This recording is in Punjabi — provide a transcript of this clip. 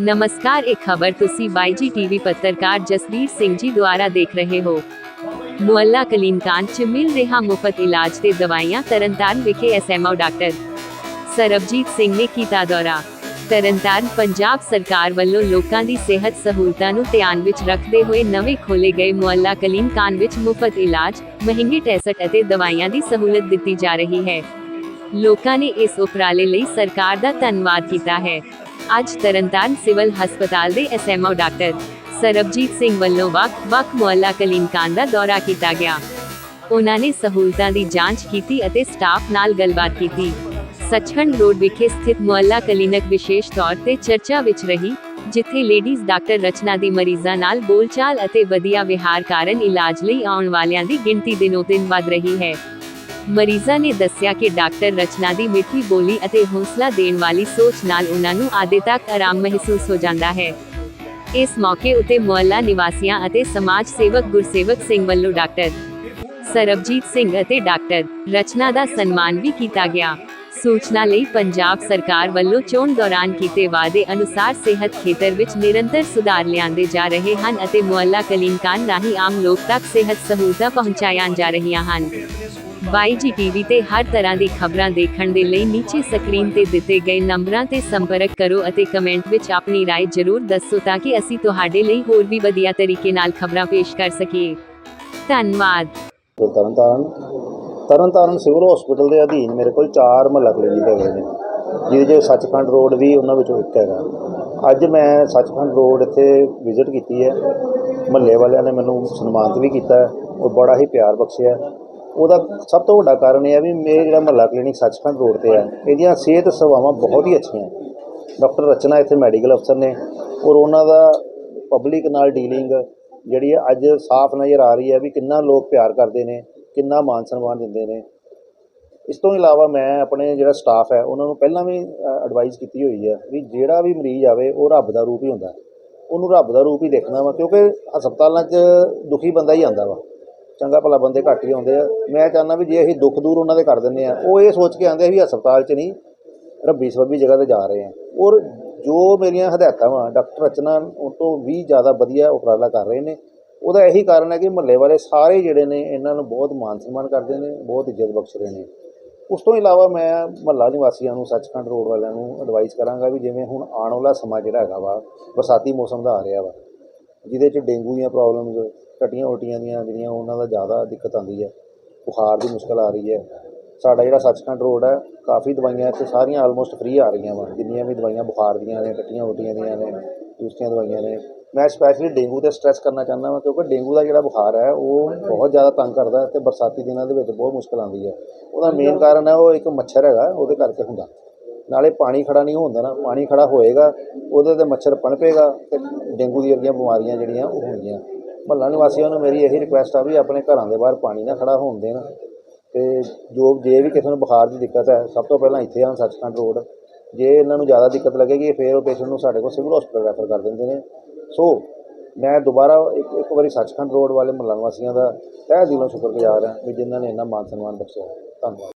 ਨਮਸਕਾਰ ਇਹ ਖਬਰ ਤੁਸੀਂ ਬਾਈਜੀ ਟੀਵੀ ਪੱਤਰਕਾਰ ਜਸਵੀਰ ਸਿੰਘ ਜੀ ਦੁਆਰਾ ਦੇਖ ਰਹੇ ਹੋ ਮੁਹੱਲਾ ਕਲੀਨਕਾਨ ਚ ਮਿਲ ਰਿਹਾ ਮੁਫਤ ਇਲਾਜ ਤੇ ਦਵਾਈਆਂ ਤਰਨਤਾਰਨ ਵਿਖੇ ਐਸਐਮਓ ਡਾਕਟਰ ਸਰਬਜੀਤ ਸਿੰਘ ਨੇ ਕੀਤਾ ਦੌਰਾ ਤਰਨਤਾਰਨ ਪੰਜਾਬ ਸਰਕਾਰ ਵੱਲੋਂ ਲੋਕਾਂ ਦੀ ਸਿਹਤ ਸਹੂਲਤਾਂ ਨੂੰ ਧਿਆਨ ਵਿੱਚ ਰੱਖਦੇ ਹੋਏ ਨਵੇਂ ਖੋਲੇ ਗਏ ਮੁਹੱਲਾ ਕਲੀਨਕਾਨ ਵਿੱਚ ਮੁਫਤ ਇਲਾਜ ਮਹਿੰਗੇ ਟੈਸਟ ਅਤੇ ਦਵਾਈਆਂ ਦੀ ਸਹੂਲਤ ਦਿੱਤੀ ਜਾ ਰਹੀ ਹੈ ਲੋਕਾਂ ਨੇ ਇਸ ਉਪਰਾਲੇ ਲਈ ਸਰਕਾਰ ਦਾ ਧੰਨਵਾਦ ਕੀਤਾ ਹੈ ਅੱਜ ਤਰਨਤਾਰਨ ਸਿਵਲ ਹਸਪਤਾਲ ਦੇ ਐਸਐਮਓ ਡਾਕਟਰ ਸਰਬਜੀਤ ਸਿੰਘ ਵੱਲੋਂ ਵੱਖ-ਵੱਖ ਮੁਹੱਲਾ ਕਲੀਨਕਾਨ ਦਾ ਦੌਰਾ ਕੀਤਾ ਗਿਆ। ਉਹਨਾਂ ਨੇ ਸਹੂਲਤਾਂ ਦੀ ਜਾਂਚ ਕੀਤੀ ਅਤੇ ਸਟਾਫ ਨਾਲ ਗੱਲਬਾਤ ਕੀਤੀ। ਸੱਚਖੰਡ ਰੋਡ ਵਿਖੇ ਸਥਿਤ ਮੁਹੱਲਾ ਕਲੀਨਿਕ ਵਿਸ਼ੇਸ਼ ਤੌਰ ਤੇ ਚਰਚਾ ਵਿੱਚ ਰਹੀ, ਜਿੱਥੇ ਲੇਡੀਜ਼ ਡਾਕਟਰ ਰਚਨਾ ਦੀ ਮਰੀਜ਼ਾਂ ਨਾਲ ਬੋਲਚਾਲ ਅਤੇ ਵਧੀਆ ਵਿਹਾਰ ਕਾਰਨ ਇਲਾਜ ਲਈ ਆਉਣ ਵਾਲਿਆਂ ਦੀ ਗਿਣਤੀ ਦਿਨੋ ਦਿਨ ਵਧ ਰਹੀ ਹੈ। ਮਰੀਜ਼ਾਂ ਨੇ ਦੱਸਿਆ ਕਿ ਡਾਕਟਰ ਰਚਨਾ ਦੀ ਮਿੱਠੀ ਬੋਲੀ ਅਤੇ ਹੌਸਲਾ ਦੇਣ ਵਾਲੀ ਸੋਚ ਨਾਲ ਉਹਨਾਂ ਨੂੰ ਆਦੇ ਤੱਕ ਆਰਾਮ ਮਹਿਸੂਸ ਹੋ ਜਾਂਦਾ ਹੈ। ਇਸ ਮੌਕੇ ਉਤੇ ਮੁਹੱਲਾ ਨਿਵਾਸੀਆਂ ਅਤੇ ਸਮਾਜ ਸੇਵਕ ਗੁਰਸੇਵਕ ਸਿੰਘ ਵੱਲੋਂ ਡਾਕਟਰ ਸਰਬਜੀਤ ਸਿੰਘ ਅਤੇ ਡਾਕਟਰ ਰਚਨਾ ਦਾ ਸਨਮਾਨ ਵੀ ਕੀਤਾ ਗਿਆ। ਸੂਚਨਾ ਲਈ ਪੰਜਾਬ ਸਰਕਾਰ ਵੱਲੋਂ ਚੋਣ ਦੌਰਾਨ ਕੀਤੇ ਵਾਅਦੇ ਅਨੁਸਾਰ ਸਿਹਤ ਖੇਤਰ ਵਿੱਚ ਨਿਰੰਤਰ ਸੁਧਾਰ ਲਿਆਂਦੇ ਜਾ ਰਹੇ ਹਨ ਅਤੇ ਮੁਹੱਲਾ ਕਲੀਨਕਾਨ ਰਾਹੀਂ ਆਮ ਲੋਕ ਤੱਕ ਸਿਹਤ ਸਹੂਲਤਾਂ ਪਹੁੰਚਾਈਆਂ ਜਾ ਰਹੀਆਂ ਹਨ। ਬਾਈਜੀ ਟੀਵੀ ਤੇ ਹਰ ਤਰ੍ਹਾਂ ਦੀ ਖਬਰਾਂ ਦੇਖਣ ਦੇ ਲਈ ਨੀਚੇ ਸਕਰੀਨ ਤੇ ਦਿੱਤੇ ਗਏ ਨੰਬਰਾਂ ਤੇ ਸੰਪਰਕ ਕਰੋ ਅਤੇ ਕਮੈਂਟ ਵਿੱਚ ਆਪਣੀ رائے ਜ਼ਰੂਰ ਦੱਸੋ ਤਾਂ ਕਿ ਅਸੀਂ ਤੁਹਾਡੇ ਲਈ ਹੋਰ ਵੀ ਵਧੀਆ ਤਰੀਕੇ ਨਾਲ ਖਬਰਾਂ ਪੇਸ਼ ਕਰ ਸਕੀਏ ਧੰਨਵਾਦ ਤੇ ਤਰਨਤਾਰਨ ਤਰਨਤਾਰਨ ਸਿਵਲ ਹਸਪੀਟਲ ਦੇ ਅਧੀਨ ਮੇਰੇ ਕੋਲ ਚਾਰ ਮਹੱਲਾ ਕਲੀਨਿਕ ਹੈਗੇ ਨੇ ਜਿਹਦੇ 'ਚ ਸੱਚਖੰਡ ਰੋਡ ਵੀ ਉਹਨਾਂ ਵਿੱਚੋਂ ਇੱਕ ਹੈਗਾ ਅੱਜ ਮੈਂ ਸੱਚਖੰਡ ਰੋਡ ਇੱਥੇ ਵਿਜ਼ਿਟ ਕੀਤੀ ਹੈ ਮਹੱਲੇ ਵਾਲਿਆਂ ਨੇ ਮੈਨੂੰ ਸਨਮਾਨਿਤ ਵੀ ਕੀਤਾ ਹੈ ਔਰ ਬੜਾ ਹੀ ਪਿਆਰ ਬਖਸ਼ਿਆ ਉਹਦਾ ਸਭ ਤੋਂ ਵੱਡਾ ਕਾਰਨ ਇਹ ਹੈ ਵੀ ਮੇਰੇ ਜਿਹੜਾ ਮਹੱਲਾ ਕਲੀਨਿਕ ਸੱਚਖੰਡ ਰੋਡ ਤੇ ਹੈ ਇਹਦੀਆਂ ਸਿਹਤ ਸੇਵਾਵਾਂ ਬਹੁਤ ਹੀ ਅੱਛੀਆਂ ਡਾਕਟਰ ਰਚਨਾ ਇੱਥੇ ਮੈਡੀਕਲ ਅਫਸਰ ਨੇ ਔਰ ਉਹਨਾਂ ਦਾ ਪਬਲਿਕ ਨਾਲ ਡੀਲਿੰਗ ਜਿਹੜੀ ਹੈ ਅੱਜ ਸਾਫ਼ ਨਜ਼ਰ ਆ ਰਹੀ ਹੈ ਵੀ ਕਿੰਨਾ ਲੋਕ ਪਿਆਰ ਕਰਦੇ ਨੇ, ਕਿੰਨਾ ਮਾਨ ਸਨਮਾਨ ਦਿੰਦੇ ਨੇ। ਇਸ ਤੋਂ ਇਲਾਵਾ ਮੈਂ ਆਪਣੇ ਜਿਹੜਾ ਸਟਾਫ ਹੈ, ਉਹਨਾਂ ਨੂੰ ਪਹਿਲਾਂ ਵੀ ਐਡਵਾਈਸ ਕੀਤੀ ਹੋਈ ਹੈ ਵੀ ਜਿਹੜਾ ਵੀ ਮਰੀਜ਼ ਆਵੇ, ਉਹ ਰੱਬ ਦਾ ਰੂਪ ਹੀ ਹੁੰਦਾ। ਉਹਨੂੰ ਰੱਬ ਦਾ ਰੂਪ ਹੀ ਦੇਖਣਾ ਵਾ ਕਿਉਂਕਿ ਹਸਪਤਾਲਾਂ 'ਚ ਦੁਖੀ ਬੰਦਾ ਹੀ ਆਂਦਾ ਵਾ। ਚੰਗਾ ਭਲਾ ਬੰਦੇ ਘੱਟ ਹੀ ਆਉਂਦੇ ਆ। ਮੈਂ ਚਾਹੁੰਦਾ ਵੀ ਜੇ ਅਸੀਂ ਦੁੱਖ ਦੂਰ ਉਹਨਾਂ ਦੇ ਕਰ ਦਿੰਦੇ ਆ, ਉਹ ਇਹ ਸੋਚ ਕੇ ਆਉਂਦੇ ਵੀ ਹਸਪਤਾਲ 'ਚ ਨਹੀਂ, ਰੱਬੀ ਸਬੱਬੀ ਜਗ੍ਹਾ ਤੇ ਜਾ ਰਹੇ ਆ। ਔਰ ਜੋ ਮੇਰੀਆਂ ਹਦਾਇਤਾਂ ਵਾ ਡਾਕਟਰ ਰਚਨਾ ਉਹ ਤੋਂ ਵੀ ਜ਼ਿਆਦਾ ਵਧੀਆ ਉਪਰਾਲਾ ਕਰ ਰਹੇ ਨੇ, ਉਹਦਾ ਇਹੀ ਕਾਰਨ ਹੈ ਕਿ ਮਹੱਲੇ ਵਾਲੇ ਸਾਰੇ ਜਿਹੜੇ ਨੇ, ਇਹਨਾਂ ਨੂੰ ਬਹੁਤ ਮਾਨ ਸਨਮਾਨ ਕਰਦੇ ਨੇ, ਬਹੁਤ ਇੱਜ਼ਤ ਬਖਸ਼ ਰਹੇ ਨੇ। ਉਸ ਤੋਂ ਇਲਾਵਾ ਮੈਂ ਮਹੱਲਾ ਨਿਵਾਸੀਆਂ ਨੂੰ, ਸੱਚਖੰਡ ਰੋਡ ਵਾਲਿਆਂ ਨੂੰ ਐਡਵਾਈਸ ਕਰਾਂਗਾ ਵੀ ਜਿਵੇਂ ਹੁਣ ਆਉਣ ਵਾਲਾ ਸਮਾਂ ਜਿਹੜਾ ਹੈਗਾ ਵਾ, ਬਰਸਾਤੀ ਮੌਸਮ ਦਾ ਆ ਰਿਹਾ ਵਾ, ਜਿਹਦੇ 'ਚ ਡੇਂਗੂ ਦੀਆਂ ਪ੍ਰੋਬਲਮਸ ਟੱਟੀਆਂ ਉਲਟੀਆਂ ਦੀਆਂ ਜਿਹੜੀਆਂ, ਉਹਨਾਂ ਦਾ ਜ਼ਿਆਦਾ ਦਿੱਕਤ ਆਉਂਦੀ ਹੈ। ਬੁਖਾਰ ਦੀ ਮੁਸ਼ਕਲ ਆ ਰਹੀ ਹੈ। ਸਾਡਾ ਜਿਹੜਾ ਸੱਚਖੰਡ ਰੋਡ ਹੈ, ਕਾਫੀ ਦਵਾਈਆਂ ਇੱਥੇ ਸਾਰੀਆਂ ਆਲਮੋਸਟ ਫ੍ਰੀ ਆ ਰਹੀਆਂ ਵਾ। ਜਿੰਨੀਆਂ ਵੀ ਦਵਾਈਆਂ ਬੁਖਾਰ ਦੀਆਂ ਨੇ ਟੱਟੀਆਂ ਉਲਟੀਆਂ ਦੀਆਂ ਨੇ, ਦੂਸਰੀਆਂ ਦਵਾਈਆਂ ਨੇ। ਮੈਂ ਸਪੈਸ਼ਲੀ ਡੇਂਗੂ ਤੇ ਸਟ੍ਰੈਸ ਕਰਨਾ ਚਾਹੁੰਦਾ ਹਾਂ ਕਿਉਂਕਿ ਡੇਂਗੂ ਦਾ ਜਿਹੜਾ ਬੁਖਾਰ ਹੈ, ਉਹ ਬਹੁਤ ਜ਼ਿਆਦਾ ਤੰਗ ਕਰਦਾ ਤੇ ਬਰਸਾਤੀ ਦਿਨਾਂ ਦੇ ਵਿੱਚ ਬਹੁਤ ਮੁਸ਼ਕਲ ਆਉਂਦੀ ਹੈ। ਉਹਦਾ ਮੇਨ ਕਾਰਨ ਹੈ, ਉਹ ਇੱਕ ਮੱਛਰ ਹੈਗਾ, ਉਹਦੇ ਕਰਕੇ ਹੁੰਦਾ। ਨਾਲੇ ਪਾਣੀ ਖੜਾ ਨਹੀਂ ਹੁੰਦਾ ਨਾ, ਪਾਣੀ ਖੜਾ ਹੋਏਗਾ, ਉਹਦੇ ਤੇ ਮੱਛਰ ਪਨਪੇਗਾ ਤੇ ਡੇਂਗੂ ਦੀਆਂ ਵਰਗੀਆਂ ਬਿਮਾਰੀਆਂ ਜਿਹੜੀਆਂ, ਉਹ ਹੋਣਗੀਆਂ। ਮਹੱਲਾ ਨਿਵਾਸੀਆਂ ਨੂੰ ਮੇਰੀ ਇਹੀ ਰਿਕੁਐਸਟ ਆ ਵੀ ਆਪਣੇ ਘਰਾਂ ਦੇ ਬਾਹਰ ਪਾਣੀ ਨਾ ਖੜਾ ਹੋਣ ਦੇਣ। ਤੇ ਜੋ ਜੇ ਵੀ ਕਿਸੇ ਨੂੰ ਬੁਖਾਰ ਦੀ ਦਿੱਕਤ ਹੈ, ਸਭ ਤੋਂ ਪਹਿਲਾਂ ਇੱਥੇ ਆਉਣ ਸੱਚਖੰਡ ਰੋਡ। ਜੇ ਇਹਨਾਂ ਨੂੰ ਜ਼ਿਆਦਾ ਦਿੱਕਤ ਲੱਗੇਗੀ, ਫਿਰ ਉਹ ਪੇਸ਼ੈਂਟ ਨੂੰ ਸਾਡੇ ਕੋਲ ਸਿਵਲ ਹਸਪੀਟਲ ਰੈਫਰ ਕਰ ਦਿੰਦੇ ਨੇ। ਸੋ ਮੈਂ ਦੁਬਾਰਾ ਇੱਕ ਇੱਕ ਵਾਰੀ ਸੱਚਖੰਡ ਰੋਡ ਵਾਲੇ ਮਹੱਲਾ ਨਿਵਾਸੀਆਂ ਦਾ ਤਹਿ ਦਿਲੋਂ ਸ਼ੁਕਰਗੁਜ਼ਾਰ ਹਾਂ ਵੀ ਜਿਨ੍ਹਾਂ ਨੇ ਇੰਨਾ ਮਾਨ ਸਨਮਾਨ ਬਖਸ਼ਿਆ। ਧੰਨਵਾਦ।